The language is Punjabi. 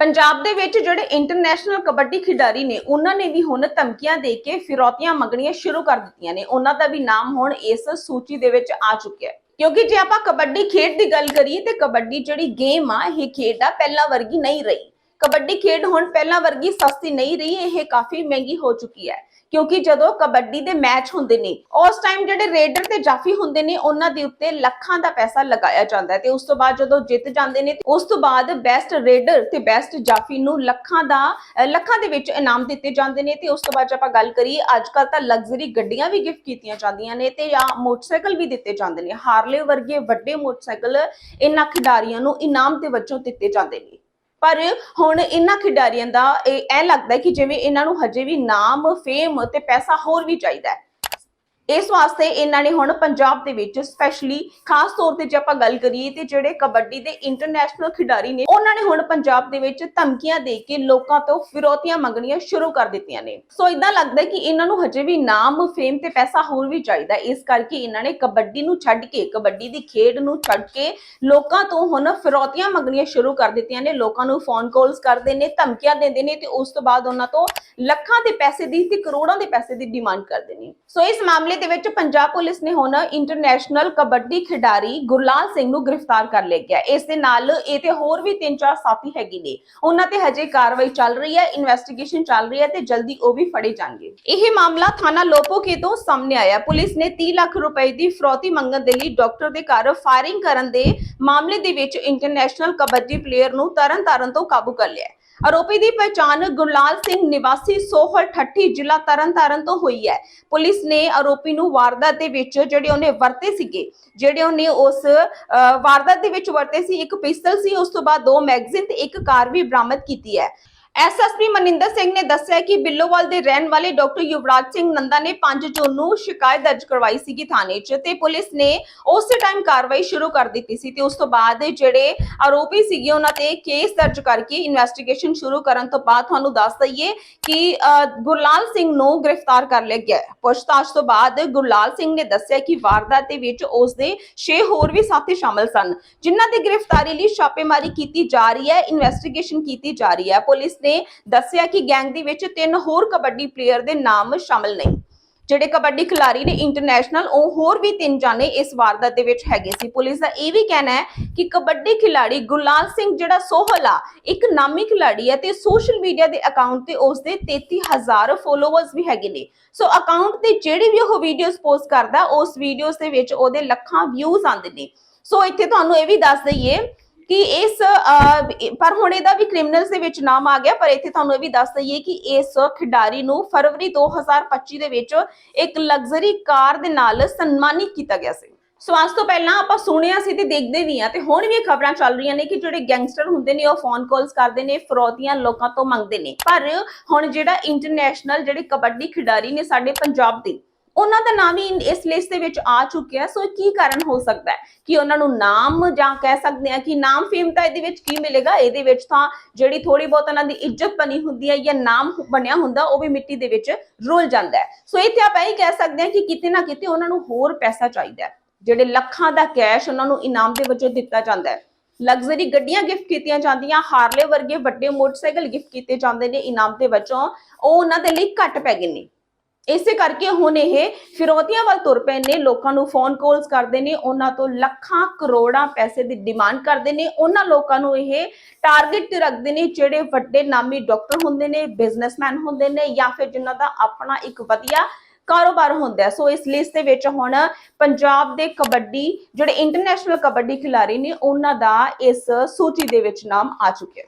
ਪੰਜਾਬ ਦੇ ਵਿੱਚ ਜਿਹੜੇ ਇੰਟਰਨੈਸ਼ਨਲ ਕਬੱਡੀ ਖਿਡਾਰੀ ਨੇ, ਉਹਨਾਂ ਨੇ ਵੀ ਹੁਣ ਧਮਕੀਆਂ ਦੇ ਕੇ ਫਿਰੌਤੀਆਂ ਮੰਗਣੀਆਂ ਸ਼ੁਰੂ ਕਰ ਦਿੱਤੀਆਂ ਨੇ। ਉਹਨਾਂ ਦਾ ਵੀ ਨਾਮ ਹੁਣ ਇਸ ਸੂਚੀ ਦੇ ਵਿੱਚ ਆ ਚੁੱਕਿਆ ਹੈ। ਕਿਉਂਕਿ ਜੇ ਆਪਾਂ ਕਬੱਡੀ ਖੇਡ ਦੀ ਗੱਲ ਕਰੀਏ, ਤੇ ਕਬੱਡੀ ਜਿਹੜੀ ਗੇਮ ਆ, ਇਹ ਖੇਡ ਆ, ਪਹਿਲਾਂ ਵਰਗੀ ਨਹੀਂ ਰਹੀ। ਕਬੱਡੀ ਖੇਡ ਹੁਣ ਪਹਿਲਾਂ ਵਰਗੀ ਸਸਤੀ ਨਹੀਂ ਰਹੀ, ਇਹ ਕਾਫੀ ਮਹਿੰਗੀ ਹੋ ਚੁੱਕੀ ਹੈ। ਕਿਉਂਕਿ ਜਦੋਂ ਕਬੱਡੀ ਦੇ ਮੈਚ ਹੁੰਦੇ ਨੇ, ਉਸ ਟਾਈਮ ਜਿਹੜੇ ਰੇਡਰ ਤੇ ਜਾਫੀ ਹੁੰਦੇ ਨੇ, ਉਹਨਾਂ ਦੇ ਉੱਤੇ ਲੱਖਾਂ ਦਾ ਪੈਸਾ ਲਗਾਇਆ ਜਾਂਦਾ ਹੈ ਤੇ ਉਸ ਤੋਂ ਬਾਅਦ ਜਦੋਂ ਜਿੱਤ ਜਾਂਦੇ ਨੇ, ਉਸ ਤੋਂ ਬਾਅਦ ਬੈਸਟ ਰੇਡਰ ਤੇ ਬੈਸਟ ਜਾਫੀ ਨੂੰ ਲੱਖਾਂ ਦਾ ਲੱਖਾਂ ਦੇ ਵਿੱਚ ਇਨਾਮ ਦਿੱਤੇ ਜਾਂਦੇ ਨੇ ਤੇ ਉਸ ਤੋਂ ਬਾਅਦ ਆਪਾਂ ਗੱਲ ਕਰੀਏ ਅੱਜ ਕੱਲ ਤਾਂ ਲਗਜ਼ਰੀ ਗੱਡੀਆਂ ਵੀ ਗਿਫਟ ਕੀਤੀਆਂ ਜਾਂਦੀਆਂ ਨੇ ਤੇ ਜਾਂ ਮੋਟਰਸਾਈਕਲ ਵੀ ਦਿੱਤੇ ਜਾਂਦੇ ਨੇ। ਹਾਰਲੇ ਵਰਗੇ ਵੱਡੇ ਮੋਟਰਸਾਈਕਲ ਇਹਨਾਂ ਖਿਡਾਰੀਆਂ ਨੂੰ ਇਨਾਮ ਦੇ ਵਜੋਂ ਦਿੱਤੇ ਜਾਂਦੇ ਨੇ। ਪਰ ਹੁਣ ਇਹਨਾਂ ਖਿਡਾਰੀਆਂ ਦਾ ਇਹ ਲੱਗਦਾ ਕਿ ਜਿਵੇਂ ਇਹਨਾਂ ਨੂੰ ਹਜੇ ਵੀ ਨਾਮ ਫੇਮ ਤੇ ਪੈਸਾ ਹੋਰ ਵੀ ਚਾਹੀਦਾ ਹੈ। ਇਸ ਵਾਸਤੇ ਇਹਨਾਂ ਨੇ ਹੁਣ ਪੰਜਾਬ ਦੇ ਵਿੱਚ ਸਪੈਸ਼ਲੀ ਖਾਸ ਤੌਰ ਤੇ ਜੇ ਆਪਾਂ ਗੱਲ ਕਰੀਏ ਤੇ ਜਿਹੜੇ ਕਬੱਡੀ ਦੇ ਇੰਟਰਨੈਸ਼ਨਲ ਖਿਡਾਰੀ ਨੇ, ਉਹਨਾਂ ਨੇ ਹੁਣ ਪੰਜਾਬ ਦੇ ਵਿੱਚ ਧਮਕੀਆਂ ਦੇ ਕੇ ਲੋਕਾਂ ਤੋਂ ਫਿਰੌਤੀਆਂ ਮੰਗਣੀਆਂ ਸ਼ੁਰੂ ਕਰ ਦਿੱਤੀਆਂ ਨੇ। ਸੋ ਇਦਾਂ ਲੱਗਦਾ ਕਿ ਇਹਨਾਂ ਨੂੰ ਹਜੇ ਵੀ ਨਾਮ ਫੇਮ ਤੇ ਪੈਸਾ ਹੋਰ ਵੀ ਚਾਹੀਦਾ ਇਸ ਕਰਕੇ ਇਹਨਾਂ ਨੇ ਕਬੱਡੀ ਨੂੰ ਛੱਡ ਕੇ, ਕਬੱਡੀ ਦੀ ਖੇਡ ਨੂੰ ਛੱਡ ਕੇ ਲੋਕਾਂ ਤੋਂ ਹੁਣ ਫਿਰੌਤੀਆਂ ਮੰਗਣੀਆਂ ਸ਼ੁਰੂ ਕਰ ਦਿੱਤੀਆਂ ਨੇ। ਲੋਕਾਂ ਨੂੰ ਫੋਨ ਕਾਲਸ ਕਰਦੇ ਨੇ, ਧਮਕੀਆਂ ਦਿੰਦੇ ਨੇ ਤੇ ਉਸ ਤੋਂ ਬਾਅਦ ਉਹਨਾਂ ਤੋਂ ਲੱਖਾਂ ਦੇ ਪੈਸੇ ਦੀ ਤੇ ਕਰੋੜਾਂ ਦੇ ਪੈਸੇ ਦੀ ਡਿਮਾਂਡ ਕਰਦੇ ਨੇ। ਸੋ ਇਸ ਮਾਮਲੇ ਦੇ ਵਿੱਚ ਪੰਜਾਬ ਪੁਲਿਸ ਨੇ ਹੁਣ ਇੰਟਰਨੈਸ਼ਨਲ ਕਬੱਡੀ ਖਿਡਾਰੀ ਗੁਰਲਾਲ ਸਿੰਘ ਨੂੰ ਗ੍ਰਿਫਤਾਰ ਕਰ ਲਿਆ ਗਿਆ। ਇਸ ਦੇ ਨਾਲ ਇਹ ਤੇ ਹੋਰ ਵੀ ਤਿੰਨ ਚਾਰ ਸਾਥੀ ਹੈਗੇ ਨੇ। ਉਹਨਾਂ ਤੇ ਹਜੇ ਕਾਰਵਾਈ ਚੱਲ ਰਹੀ ਹੈ ਇਨਵੈਸਟੀਗੇਸ਼ਨ ਚੱਲ ਰਹੀ ਹੈ ਤੇ ਜਲਦੀ ਉਹ ਵੀ ਫੜੇ ਜਾਣਗੇ। ਇਹ ਮਾਮਲਾ ਥਾਣਾ ਲੋਪੋਕੇ ਤੋਂ ਸਾਹਮਣੇ ਆਇਆ। ਪੁਲਿਸ ਨੇ 30 ਲੱਖ ਰੁਪਏ ਦੀ ਫਰੋਤੀ ਮੰਗਣ ਦੇ ਲਈ ਡਾਕਟਰ ਦੇ ਘਰ ਫਾਇਰਿੰਗ ਕਰਨ ਦੇ ਮਾਮਲੇ ਦੇ ਵਿੱਚ ਇੰਟਰਨੈਸ਼ਨਲ ਕਬੱਡੀ ਪਲੇਅਰ ਨੂੰ ਤਰਨਤਾਰਨ ਤੋਂ ਕਾਬੂ ਕਰ ਲਿਆ ਆਰੋਪੀ ਦੀ ਪਛਾਣ ਗੁਰਲਾਲ ਸਿੰਘ ਨਿਵਾਸੀ ਸੋਹਲ ਠੱਠੀ ਜ਼ਿਲ੍ਹਾ ਤਰਨਤਾਰਨ ਤੋਂ ਹੋਈ ਹੈ। ਪੁਲਿਸ ਨੇ ਆਰੋਪੀ ਨੂੰ ਵਾਰਦਾਤ ਦੇ ਵਿੱਚ ਜਿਹੜੇ ਉਹਨੇ ਵਰਤੇ ਸੀਗੇ ਜਿਹੜੇ ਉਹਨੇ ਉਸ ਅਹ, ਵਾਰਦਾਤ ਦੇ ਵਿੱਚ ਵਰਤੇ ਸੀ ਇੱਕ ਪਿਸਤਲ ਸੀ ਉਸ ਤੋਂ ਬਾਅਦ ਦੋ ਮੈਗਜ਼ੀਨ ਤੇ ਇੱਕ ਕਾਰ ਵੀ ਬਰਾਮਦ ਕੀਤੀ ਹੈ। ਐਸਐਸਪੀ ਮਨਿੰਦਰ ਸਿੰਘ ਨੇ ਦੱਸਿਆ ਕਿ ਬਿੱਲੋਵਾਲ ਦੇ ਰਹਿਣ ਵਾਲੇ ਡਾਕਟਰ ਯੁਵਰਾਜ ਸਿੰਘ ਨੰਦਾ ਨੇ 5 ਜੂਨ ਨੂੰ ਸ਼ਿਕਾਇਤ ਦਰਜ ਕਰਵਾਈ ਸੀਗੀ ਥਾਣੇ 'ਚ ਤੇ ਪੁਲਿਸ ਨੇ ਉਸੇ ਟਾਈਮ ਕਾਰਵਾਈ ਸ਼ੁਰੂ ਕਰ ਦਿੱਤੀ ਸੀ ਤੇ ਉਸ ਤੋਂ ਬਾਅਦ ਜਿਹੜੇ ਆਰੋਪੀ ਸੀਗੇ ਉਹਨਾਂ ਤੇ ਕੇਸ ਦਰਜ ਕਰਕੇ ਇਨਵੈਸਟੀਗੇਸ਼ਨ ਸ਼ੁਰੂ ਕਰਨ ਤੋਂ ਬਾਅਦ ਤੁਹਾਨੂੰ ਦੱਸ ਦਈਏ ਕਿ ਗੁਰਲਾਲ ਸਿੰਘ ਨੂੰ ਗ੍ਰਿਫਤਾਰ ਕਰ ਲਿਆ ਗਿਆ ਹੈ। ਪੁੱਛਤਾਛ ਤੋਂ ਬਾਅਦ ਗੁਰਲਾਲ ਸਿੰਘ ਨੇ ਦੱਸਿਆ ਕਿ ਵਾਰਦਾਤ ਦੇ ਵਿੱਚ ਉਸ ਦੇ 6 ਹੋਰ ਵੀ ਸਾਥੀ ਸ਼ਾਮਲ ਸਨ, ਜਿਨ੍ਹਾਂ ਦੀ ਗ੍ਰਿਫਤਾਰੀ ਲਈ ਛਾਪੇਮਾਰੀ ਕੀਤੀ ਜਾ ਰਹੀ ਹੈ ਇਨਵੈਸਟੀਗੇਸ਼ਨ ਕੀਤੀ ਜਾ ਰਹੀ ਹੈ। ਪੁਲਿਸ ਨੇ ਦੱਸਿਆ ਕਿ ਗੈਂਗ ਦੇ ਵਿੱਚ ਤਿੰਨ ਹੋਰ ਕਬੱਡੀ ਪਲੇਅਰ ਦੇ ਨਾਮ ਸ਼ਾਮਲ ਨਹੀਂ ਜਿਹੜੇ ਕਬੱਡੀ ਖਿਡਾਰੀ ਨੇ ਇੰਟਰਨੈਸ਼ਨਲ ਉਹ ਹੋਰ ਵੀ ਤਿੰਨ ਜਾਣੇ ਇਸ ਵਾਰਦਾਤ ਦੇ ਵਿੱਚ ਹੈਗੇ ਸੀ। ਪੁਲਿਸ ਦਾ ਇਹ ਵੀ ਕਹਿਣਾ ਹੈ ਕਿ ਕਬੱਡੀ ਖਿਡਾਰੀ ਗੁਰਲਾਲ ਸਿੰਘ ਜਿਹੜਾ ਸੋਹਲ ਆ, ਇੱਕ ਨਾਮੀ ਖਿਡਾਰੀ ਹੈ ਤੇ ਸੋਸ਼ਲ ਮੀਡੀਆ ਦੇ ਅਕਾਊਂਟ ਤੇ ਉਸ ਦੇ 33000 ਫੋਲੋਅਰਸ ਵੀ ਹੈਗੇ ਨੇ। ਸੋ ਅਕਾਊਂਟ ਤੇ ਜਿਹੜੀ ਵੀ ਉਹ ਵੀਡੀਓਜ਼ ਪੋਸਟ ਕਰਦਾ, ਉਸ ਵੀਡੀਓਜ਼ ਦੇ ਵਿੱਚ ਉਹਦੇ ਲੱਖਾਂ ਵਿਊਜ਼ ਆਉਂਦੇ ਨੇ। ਸੋ ਇੱਥੇ ਤੁਹਾਨੂੰ ਇਹ ਵੀ ਦੱਸ ਦਈਏ ਕਿ ਇਸ ਪਰ ਹੁਣ ਇਹਦਾ ਵੀ ਕ੍ਰਿਮੀਨਲਸ ਦੇ ਵਿੱਚ ਨਾਮ ਆ ਗਿਆ, ਪਰ ਇੱਥੇ ਤੁਹਾਨੂੰ ਇਹ ਵੀ ਦੱਸ ਦਈਏ ਕਿ ਇਸ ਖਿਡਾਰੀ ਨੂੰ ਫਰਵਰੀ 2025 ਦੇ ਵਿੱਚ ਇੱਕ ਲਗਜ਼ਰੀ ਕਾਰ ਦੇ ਨਾਲ ਸਨਮਾਨਿਤ ਕੀਤਾ ਗਿਆ ਸੀ। ਸੋ ਅੱਜ ਤੋਂ ਪਹਿਲਾਂ ਆਪਾਂ ਸੁਣਿਆ ਸੀ ਤੇ ਦੇਖਦੇ ਵੀ ਆ ਤੇ ਹੁਣ ਵੀ ਖਬਰਾਂ ਚੱਲ ਰਹੀਆਂ ਨੇ ਕਿ ਜਿਹੜੇ ਗੈਂਗਸਟਰ ਹੁੰਦੇ ਨੇ, ਉਹ ਫੋਨ ਕਾਲਸ ਕਰਦੇ ਨੇ ਫਰੋਤੀਆਂ ਲੋਕਾਂ ਤੋਂ ਮੰਗਦੇ ਨੇ। ਪਰ ਹੁਣ ਜਿਹੜਾ ਇੰਟਰਨੈਸ਼ਨਲ ਜਿਹੜੇ ਕਬੱਡੀ ਖਿਡਾਰੀ ਨੇ ਸਾਡੇ ਪੰਜਾਬ ਦੇ ਉਹਨਾਂ ਦਾ ਨਾਮ ਹੀ ਇਸ ਲਿਸਟ ਦੇ ਵਿੱਚ ਆ ਚੁੱਕਿਆ ਸੋ ਕੀ ਕਾਰਨ ਹੋ ਸਕਦਾ ਹੈ ਕਿ ਉਹਨਾਂ ਨੂੰ ਨਾਮ ਜਾਂ ਕਹਿ ਸਕਦੇ ਆ ਕਿ ਨਾਮ ਫੇਮ ਤਾਂ ਇਹਦੇ ਵਿੱਚ ਕੀ ਮਿਲੇਗਾ? ਇਹਦੇ ਵਿੱਚ ਤਾਂ ਜਿਹੜੀ ਥੋੜੀ ਬਹੁਤ ਉਹਨਾਂ ਦੀ ਇੱਜ਼ਤ ਬਣੀ ਹੁੰਦੀ ਹੈ ਜਾਂ ਨਾਮ ਬਣਿਆ ਹੁੰਦਾ, ਉਹ ਵੀ ਮਿੱਟੀ ਦੇ ਵਿੱਚ ਰੁਲ ਜਾਂਦਾ ਹੈ। ਸੋ ਇੱਥੇ ਆਪਾਂ ਇਹ ਕਹਿ ਸਕਦੇ ਹਾਂ ਕਿ ਕਿਤੇ ਨਾ ਕਿਤੇ ਉਹਨਾਂ ਨੂੰ ਹੋਰ ਪੈਸਾ ਚਾਹੀਦਾ ਹੈ। ਜਿਹੜੇ ਲੱਖਾਂ ਦਾ ਕੈਸ਼ ਉਹਨਾਂ ਨੂੰ ਇਨਾਮ ਦੇ ਵਜੋਂ ਦਿੱਤਾ ਜਾਂਦਾ ਹੈ। ਲਗਜ਼ਰੀ ਗੱਡੀਆਂ ਗਿਫਟ ਕੀਤੀਆਂ ਜਾਂਦੀਆਂ, ਹਾਰਲੇ ਵਰਗੇ ਵੱਡੇ ਮੋਟਰਸਾਈਕਲ ਗਿਫਟ ਕੀਤੇ ਜਾਂਦੇ ਨੇ ਇਨਾਮ ਦੇ ਵਜੋਂ, ਉਹ ਉਹਨਾਂ ਦੇ ਲਈ ਘੱਟ ਪੈ ਗਏ ਨੇ। ਇਸੇ ਕਰਕੇ ਹੁਣ ਇਹ ਫਿਰੌਤੀਆਂ ਵੱਲ ਤੁਰ ਪਏ ਨੇ, ਲੋਕਾਂ ਨੂੰ ਫੋਨ ਕਾਲਸ ਕਰਦੇ ਨੇ, ਉਹਨਾਂ ਤੋਂ ਲੱਖਾਂ ਕਰੋੜਾਂ ਪੈਸੇ ਦੀ ਡਿਮਾਂਡ ਕਰਦੇ ਨੇ, ਉਹਨਾਂ ਲੋਕਾਂ ਨੂੰ ਇਹ ਟਾਰਗੇਟ ਤੇ ਰੱਖਦੇ ਨੇ ਜਿਹੜੇ ਵੱਡੇ ਨਾਮੀ ਡਾਕਟਰ ਹੁੰਦੇ ਨੇ ਬਿਜ਼ਨਸਮੈਨ ਹੁੰਦੇ ਨੇ ਜਾਂ ਫਿਰ ਜਿਨ੍ਹਾਂ ਦਾ ਆਪਣਾ ਇੱਕ ਵਧੀਆ ਕਾਰੋਬਾਰ ਹੁੰਦਾ ਸੋ ਇਸ ਲਿਸਟ ਦੇ ਵਿੱਚ ਹੁਣ ਪੰਜਾਬ ਦੇ ਕਬੱਡੀ, ਜਿਹੜੇ ਇੰਟਰਨੈਸ਼ਨਲ ਕਬੱਡੀ ਖਿਡਾਰੀ ਨੇ, ਉਹਨਾਂ ਦਾ ਇਸ ਸੂਚੀ ਦੇ ਵਿੱਚ ਨਾਮ ਆ ਚੁੱਕਿਆ